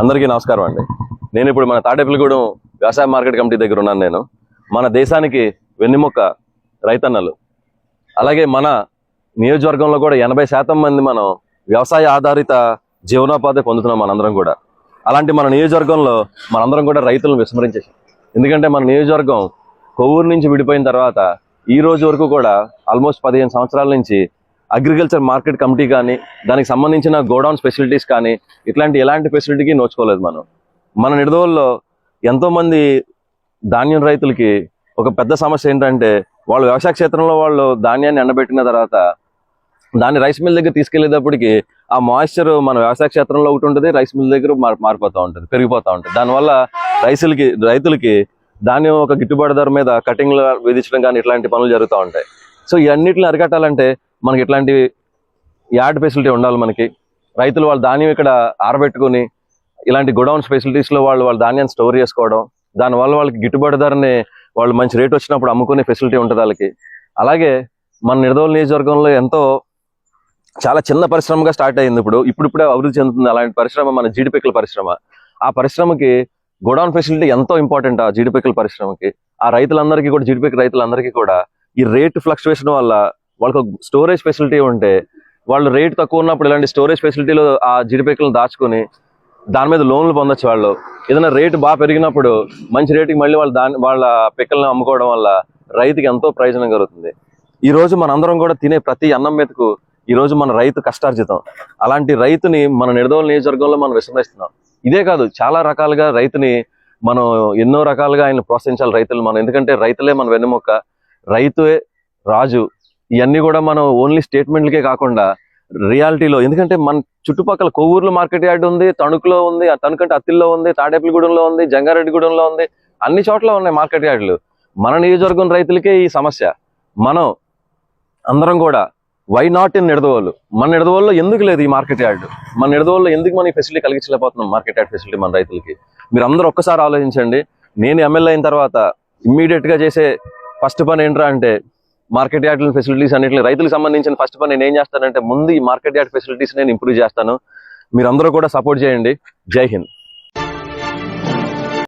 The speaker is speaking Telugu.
అందరికీ నమస్కారం అండి. నేను ఇప్పుడు మన తాడేపల్లిగూడెం వ్యవసాయ మార్కెట్ కమిటీ దగ్గర ఉన్నాను నేను. మన దేశానికి వెన్నెముక్క రైతన్నలు అలాగే మన నియోజకవర్గంలో కూడా ఎనభై శాతం మంది మనం వ్యవసాయ ఆధారిత జీవనోపాధి పొందుతున్నాం మనందరం కూడా. అలాంటి మన నియోజకవర్గంలో మనందరం కూడా రైతులను విస్మరించేసాం ఎందుకంటే మన నియోజకవర్గం కొవ్వూరు నుంచి విడిపోయిన తర్వాత ఈ రోజు వరకు కూడా ఆల్మోస్ట్ పదిహేను సంవత్సరాల నుంచి అగ్రికల్చర్ మార్కెట్ కమిటీ కానీ దానికి సంబంధించిన గోడౌన్ ఫెసిలిటీస్ కానీ ఇట్లాంటి ఎలాంటి ఫెసిలిటీకి నోచుకోలేదు మనం. మన నిడదవల్లో ఎంతోమంది ధాన్యం రైతులకి ఒక పెద్ద సమస్య ఏంటంటే వాళ్ళు వ్యవసాయ క్షేత్రంలో వాళ్ళు ధాన్యాన్ని ఎండబెట్టిన తర్వాత దాన్ని రైస్ మిల్ దగ్గర తీసుకెళ్ళేటప్పటికి ఆ మాయిశ్చర్ మన వ్యవసాయ క్షేత్రంలో ఒకటి ఉంటుంది రైస్ మిల్ దగ్గర మారిపోతూ ఉంటుంది పెరిగిపోతూ ఉంటుంది. దానివల్ల రైతులకి రైతులకి ధాన్యం ఒక గిట్టుబాటు ధర మీద కటింగ్లు విధించడం కానీ ఇట్లాంటి పనులు జరుగుతూ ఉంటాయి. సో ఇవన్నిటిని అరికట్టాలంటే మనకి ఇట్లాంటి యార్డ్ ఫెసిలిటీ ఉండాలి మనకి. రైతులు వాళ్ళ ధాన్యం ఇక్కడ ఆరబెట్టుకుని ఇలాంటి గొడౌన్స్ ఫెసిలిటీస్లో వాళ్ళు వాళ్ళ ధాన్యాన్ని స్టోర్ చేసుకోవడం దానివల్ల వాళ్ళకి గిట్టుబాటు ధరని వాళ్ళు మంచి రేట్ వచ్చినప్పుడు అమ్ముకునే ఫెసిలిటీ ఉంటుంది వాళ్ళకి. అలాగే మన నిడదోలు నియోజకవర్గంలో ఎంతో చాలా చిన్న పరిశ్రమగా స్టార్ట్ అయింది ఇప్పుడు. ఇప్పుడిప్పుడే అభివృద్ధి చెందుతుంది. అలాంటి పరిశ్రమ మన జీడిపిక్కల పరిశ్రమ. ఆ పరిశ్రమకి గోడౌన్ ఫెసిలిటీ ఎంతో ఇంపార్టెంట్ ఆ జీడిపిక్కల పరిశ్రమకి. ఆ రైతులందరికీ కూడా జీడిపిక్క రైతులందరికీ కూడా ఈ రేట్ ఫ్లక్చువేషన్ వల్ల వాళ్ళకి స్టోరేజ్ ఫెసిలిటీ ఉంటే వాళ్ళు రేట్ తక్కువ ఉన్నప్పుడు ఇలాంటి స్టోరేజ్ ఫెసిలిటీలో ఆ జీడిపిక్కలను దాచుకొని దాని మీద లోన్లు పొందొచ్చు వాళ్ళు. ఏదైనా రేటు బాగా పెరిగినప్పుడు మంచి రేటుకి మళ్ళీ వాళ్ళు దాని వాళ్ళ పిక్కలను అమ్ముకోవడం వల్ల రైతుకి ఎంతో ప్రయోజనం కలుగుతుంది. ఈ రోజు మనందరం కూడా తినే ప్రతి అన్నం మీదకు ఈ రోజు మన రైతు కష్టార్జితం. అలాంటి రైతుని మన నిడదవోలు నియోజకవర్గంలో మనం విస్మరిస్తున్నాం ఇదే కాదు చాలా రకాలుగా రైతుని మనం ఎన్నో రకాలుగా ఆయన ప్రోత్సహించాలి రైతులు మనం. ఎందుకంటే రైతులే మన వెన్నెముక్క రైతుయే రాజు. ఇవన్నీ కూడా మనం ఓన్లీ స్టేట్మెంట్లకే కాకుండా రియాలిటీలో ఎందుకంటే మన చుట్టుపక్కల కొవ్వూరులో మార్కెట్ యార్డ్ ఉంది తణుకులో ఉంది తణుకంటే అత్తిల్లో ఉంది తాడేపల్లిగూడెంలో ఉంది జంగారెడ్డిగూడెంలో ఉంది అన్ని చోట్ల ఉన్నాయి మార్కెట్ యార్డులు. మన నియోజకవర్గం రైతులకే ఈ సమస్య. మనం అందరం కూడా వై నాట్ ఇన్ నిడదవోలు? మన నిడదవోల్లో ఎందుకు లేదు ఈ మార్కెట్ యార్డ్? మన నిడదవోల్లో ఎందుకు మనం ఈ ఫెసిలిటీ కలిగించలేకపోతున్నాం మార్కెట్ యార్డ్ ఫెసిలిటీ మన రైతులకి? మీరు అందరూ ఒక్కసారి ఆలోచించండి. నేను ఎమ్మెల్యే అయిన తర్వాత ఇమ్మీడియట్గా చేసే ఫస్ట్ పని ఏంట్రా అంటే మార్కెట్ యార్డ్ ఫెసిలిటీస్ అన్నింటిని రైతులకు సంబంధించిన ఫస్ట్ పని నేను ఏం చేస్తానంటే ముందు ఈ మార్కెట్ యార్డ్ ఫెసిలిటీస్ నేను ఇంప్రూవ్ చేస్తాను. మీరు అందరూ కూడా సపోర్ట్ చేయండి. జై హింద్.